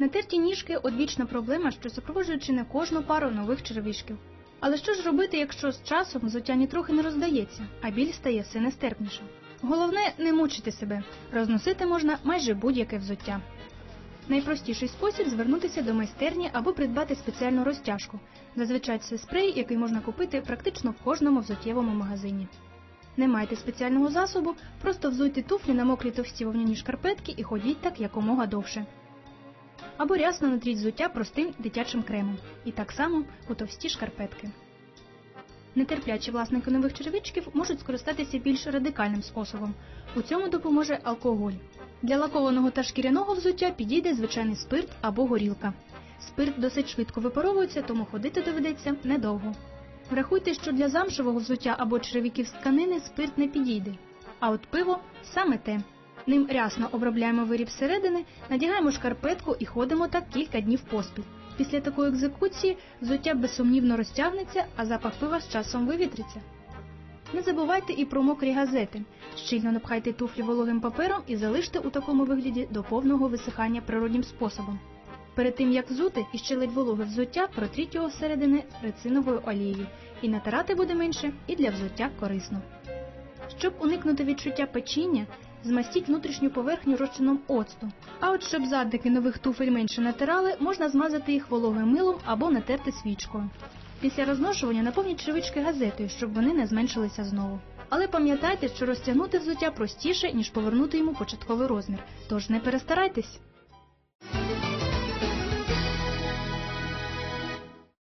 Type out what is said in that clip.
Натерті ніжки одвічна проблема, що супроводжує чи не кожну пару нових черевичків. Але що ж робити, якщо з часом взуття нітрохи не роздається, а біль стає все нестерпніше? Головне не мучити себе. Розносити можна майже будь-яке взуття. Найпростіший спосіб звернутися до майстерні або придбати спеціальну розтяжку. Зазвичай це спрей, який можна купити практично в кожному взуттєвому магазині. Не майте спеціального засобу, просто взуйте туфлі на мокрі товсті вовняні шкарпетки і ходіть так якомога довше. Або рясно натріть взуття простим дитячим кремом, і так само у товсті шкарпетки. Нетерплячі власники нових черевичків можуть скористатися більш радикальним способом. У цьому допоможе алкоголь. Для лакованого та шкіряного взуття підійде звичайний спирт або горілка. Спирт досить швидко випаровується, тому ходити доведеться недовго. Врахуйте, що для замшевого взуття або черевиків з тканини спирт не підійде. А от пиво саме те. Ним рясно обробляємо виріб зсередини, надягаємо шкарпетку і ходимо так кілька днів поспіль. Після такої екзекуції взуття безсумнівно розтягнеться, а запах пива з часом вивітриться. Не забувайте і про мокрі газети. Щільно напхайте туфлі вологим папером і залиште у такому вигляді до повного висихання природнім способом. Перед тим як взути і ще ледь вологе взуття, протріть його зсередини рециновою олією, і натирати буде менше, і для взуття корисно. Щоб уникнути відчуття печіння, змастіть внутрішню поверхню розчином оцту. А от щоб задники нових туфель менше натирали, можна змазати їх вологим милом або натерти свічкою. Після розношування наповніть черевички газетою, щоб вони не зменшилися знову. Але пам'ятайте, що розтягнути взуття простіше, ніж повернути йому початковий розмір, тож не перестарайтесь.